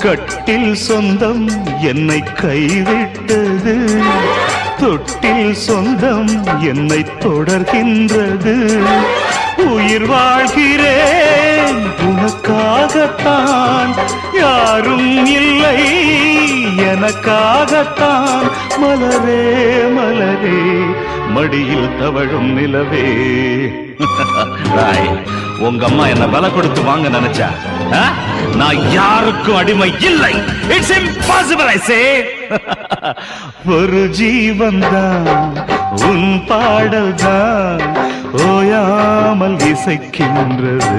கட்டில் சொந்தம் என்னை கைவிட்டது. தொட்டில் சொந்தம் என்னை தொடர்கின்றது. உயிர் வாழ்கிறேன் உனக்காகத்தான். யாரும் இல்லை எனக்காகத்தான். மலரே மலரே. மடியில் தவழும் நிலவே. ராய், உங்க அம்மா என்ன விலை கொடுத்து வாங்க நினைச்சா? ஆ? நான் யாருக்கும் அடிமை இல்லை. இட்ஸ் இம்பாசிபிள் ஐ சே ஒரு ஜீவன் தான் உன் பாடல் தான் ஓயாமல் இசைக்கின்றது.